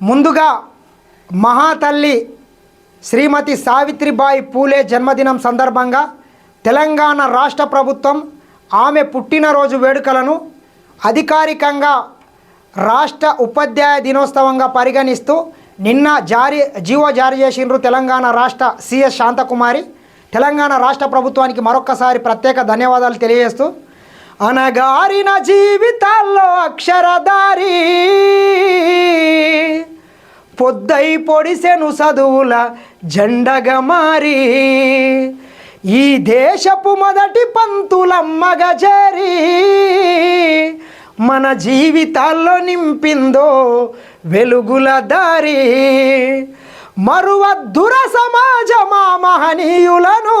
ముందుగా మహాతల్లి శ్రీమతి సావిత్రిబాయి పూలే జన్మదినం సందర్భంగా తెలంగాణ రాష్ట్ర ప్రభుత్వం ఆమె పుట్టినరోజు వేడుకలను అధికారికంగా రాష్ట్ర ఉపాధ్యాయ దినోత్సవంగా పరిగణిస్తూ నిన్న జారీ జీవో జారీ చేసిండ్రు తెలంగాణ రాష్ట్ర సిఎస్ శాంతకుమారి. తెలంగాణ రాష్ట్ర ప్రభుత్వానికి మరొక్కసారి ప్రత్యేక ధన్యవాదాలు తెలియజేస్తూ అనగారిన జీవితాల్లో అక్షరదారి పొద్దై పొడిసెను చదువుల జెండగా మారి. ఈ దేశపు మొదటి పంతులమ్మగా చేరి మన జీవితాల్లో నింపిందో వెలుగుల దారి. మరువద్దుర సమాజమా మహనీయులను.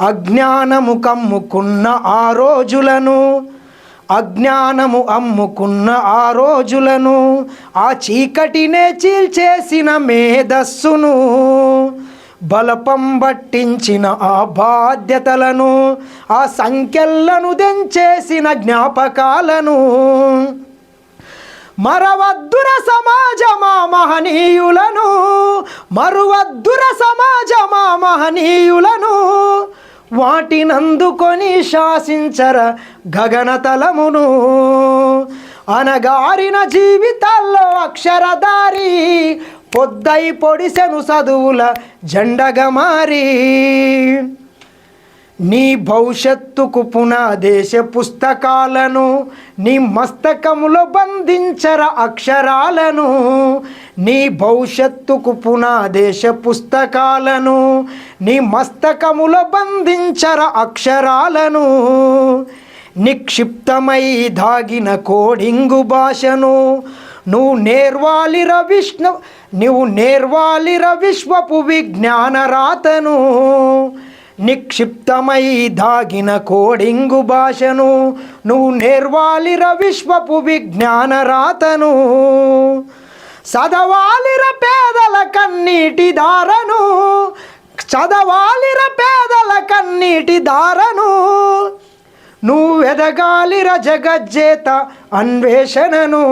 అజ్ఞానము కమ్ముకున్న ఆ రోజులను అజ్ఞానము అమ్ముకున్న ఆ రోజులను ఆ చీకటినే చీల్చేసిన మేధస్సును బలపం పట్టించిన ఆ బాధ్యతలను ఆ సంఖ్యలను దెంచేసిన జ్ఞాపకాలను. మరవద్దుర సమాజమా మహనీయులను మరువద్దుర సమాజమా మహనీయులను వాటినందుకొని శాసించర గగనతలమును. అనగారిన జీవితాల్లో అక్షరదారి పొద్దై పొడిసెను చదువుల జెండగా మారి. నీ భవిష్యత్తుకు పునాదేశ పుస్తకాలను నీ మస్తకములో బంధించర అక్షరాలను నీ భవిష్యత్తుకు పునాదేశ పుస్తకాలను నీ మస్తకముల బంధించర అక్షరాలను నిక్షిప్తమై దాగిన కోడింగు భాషను నువ్వు నేర్వాలిర విష్ణు నువ్వు నేర్వాలిర విశ్వపు విజ్ఞానరాతను నిక్షిప్తమై దాగిన కోడింగు భాషను నువ్వు నేర్వాలిర విశ్వపు విజ్ఞానరాతను చదవాలిర పేదల కన్నీటి దారను చదవాలిర పేదల కన్నీటి దారను నువ్వెదగాలిర జగజ్జేత అన్వేషణను.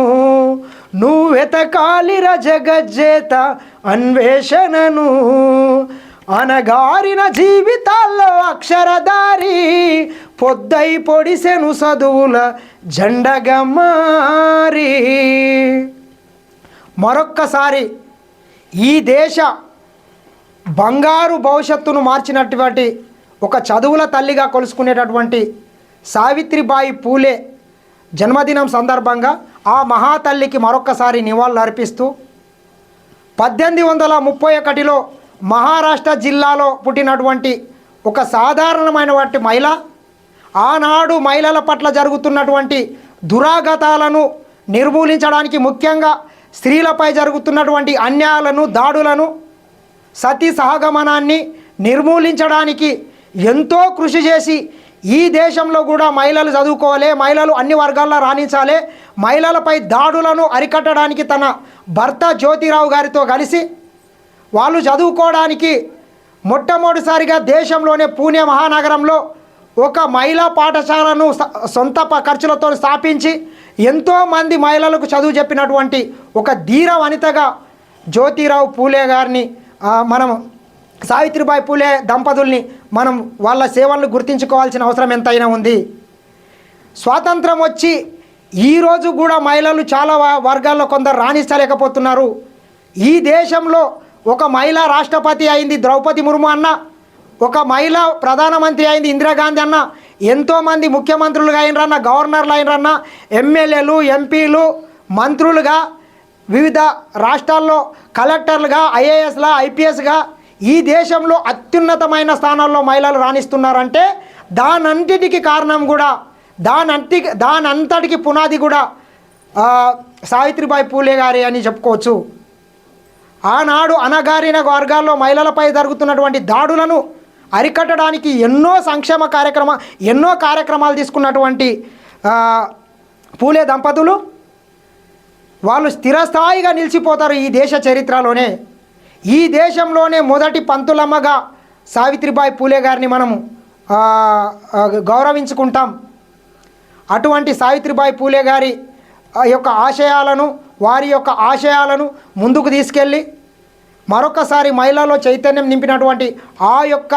నువ్వెతకాలిర జగజ్జేత అన్వేషణను. అనగారిన జీవితాల్లో అక్షరదారి పొద్దై పొడిసెను చదువుల జెండగా మరొక్కసారి ఈ దేశ బంగారు భవిష్యత్తును మార్చినటువంటి ఒక చదువుల తల్లిగా కొలుసుకునేటటువంటి సావిత్రిబాయి పూలే జన్మదినం సందర్భంగా ఆ మహాతల్లికి మరొక్కసారి నివాళులు అర్పిస్తూ పద్దెనిమిది వందల ముప్పై ఒకటిలో మహారాష్ట్ర జిల్లాలో పుట్టినటువంటి ఒక సాధారణమైనటువంటి మహిళ ఆనాడు మహిళల పట్ల జరుగుతున్నటువంటి దురాగతాలను నిర్మూలించడానికి ముఖ్యంగా స్త్రీలపై జరుగుతున్నటువంటి అన్యాయాలను దాడులను సతీ సహగమనాన్ని నిర్మూలించడానికి ఎంతో కృషి చేసి ఈ దేశంలో కూడా మహిళలు చదువుకోవాలి మహిళలు అన్ని వర్గాల్లో రాణించాలి మహిళలపై దాడులను అరికట్టడానికి తన భర్త జ్యోతిరావు గారితో కలిసి వాళ్ళు చదువుకోవడానికి మొట్టమొదటిసారిగా దేశంలోనే పూణే మహానగరంలో ఒక మహిళా పాఠశాలను సొంత ఖర్చులతో స్థాపించి ఎంతోమంది మహిళలకు చదువు చెప్పినటువంటి ఒక ధీర వనితగా జ్యోతిరావు పూలే గారిని మనం సావిత్రిబాయి పూలే దంపతుల్ని మనం వాళ్ళ సేవలను గుర్తించుకోవాల్సిన అవసరం ఎంతైనా ఉంది. స్వాతంత్రం వచ్చి ఈరోజు కూడా మహిళలు చాలా వర్గాల్లో కొందరు రాణించలేకపోతున్నారు. ఈ దేశంలో ఒక మహిళ రాష్ట్రపతి అయింది ద్రౌపది ముర్ము అన్న ఒక మహిళ ప్రధానమంత్రి అయింది ఇందిరాగాంధీ అన్న ఎంతోమంది ముఖ్యమంత్రులుగా అయినరన్న గవర్నర్లు అయినరన్న ఎమ్మెల్యేలు ఎంపీలు మంత్రులుగా వివిధ రాష్ట్రాల్లో కలెక్టర్లుగా ఐఏఎస్లా ఐపీఎస్గా ఈ దేశంలో అత్యున్నతమైన స్థానాల్లో మహిళలు రాణిస్తున్నారంటే దానంటికి కారణం కూడా దానంటి దానంతటికి పునాది కూడా సావిత్రిబాయి పూలే గారి అని చెప్పుకోవచ్చు. ఆనాడు అనగారిన వర్గాల్లో మహిళలపై జరుగుతున్నటువంటి దాడులను అరికట్టడానికి ఎన్నో సంక్షేమ కార్యక్రమ ఎన్నో కార్యక్రమాలు తీసుకున్నటువంటి పూలే దంపతులు. వాళ్ళు స్థిరస్థాయిగా నిలిచిపోతారు ఈ దేశ చరిత్రలోనే. ఈ దేశంలోనే మొదటి పంతులమ్మగా సావిత్రిబాయి పూలే గారిని మనము గౌరవించుకుంటాం. అటువంటి సావిత్రిబాయి పూలే గారి ఆ యొక్క ఆశయాలను వారి యొక్క ఆశయాలను ముందుకు తీసుకెళ్ళి మరొకసారి మహిళల్లో చైతన్యం నింపినటువంటి ఆ యొక్క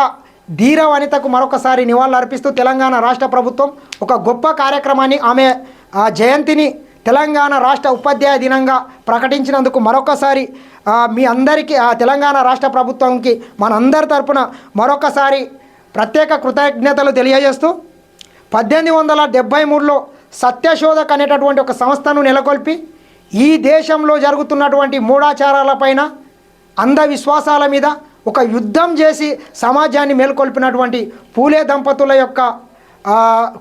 ధీర వనితకు మరొకసారి నివాళులర్పిస్తూ తెలంగాణ రాష్ట్ర ప్రభుత్వం ఒక గొప్ప కార్యక్రమాన్ని ఆమె ఆ జయంతిని తెలంగాణ రాష్ట్ర ఉపాధ్యాయ దినంగా ప్రకటించినందుకు మరొకసారి మీ అందరికీ ఆ తెలంగాణ రాష్ట్ర ప్రభుత్వంకి మనందరి తరపున మరొకసారి ప్రత్యేక కృతజ్ఞతలు తెలియజేస్తూ పద్దెనిమిది వందల డెబ్భై మూడులో సత్యశోధక్ అనేటటువంటి ఒక సంస్థను నెలకొల్పి ఈ దేశంలో జరుగుతున్నటువంటి మూఢాచారాలపైన అంధవిశ్వాసాల మీద ఒక యుద్ధం చేసి సమాజాన్ని మేల్కొల్పినటువంటి పూలే దంపతుల యొక్క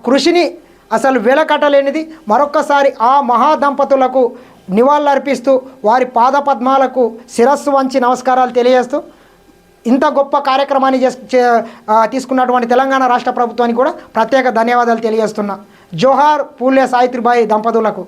కృషిని అసలు వెలకట్టలేనిది మరొక్కసారి ఆ మహా దంపతులకు నివాళులర్పిస్తూ వారి పాదపద్మాలకు శిరస్సు వంచి నమస్కారాలు తెలియజేస్తూ ఇంత గొప్ప కార్యక్రమాన్ని చేస్- చే- తీసుకున్నటువంటి తెలంగాణ రాష్ట్ర ప్రభుత్వానికి కూడా ప్రత్యేక ధన్యవాదాలు తెలియజేస్తున్నా. జోహార్ పూలే సావిత్రిబాయి దంపతులకు.